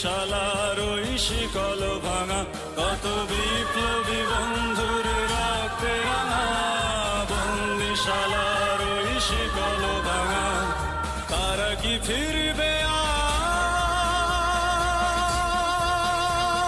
বন্দিশালার ওই শিকল ভাঙা, কত বিপ্লবী বন্ধুর রক্তে রাঙা। বন্দিশালার ওই শিকল ভাঙা, তারা কি ফিরবে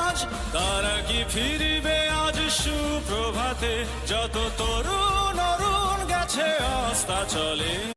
আজ? তারা কি ফিরবে আজ সুপ্রভাতে? যত তরুণ অরুণ গেছে অস্তা চলে।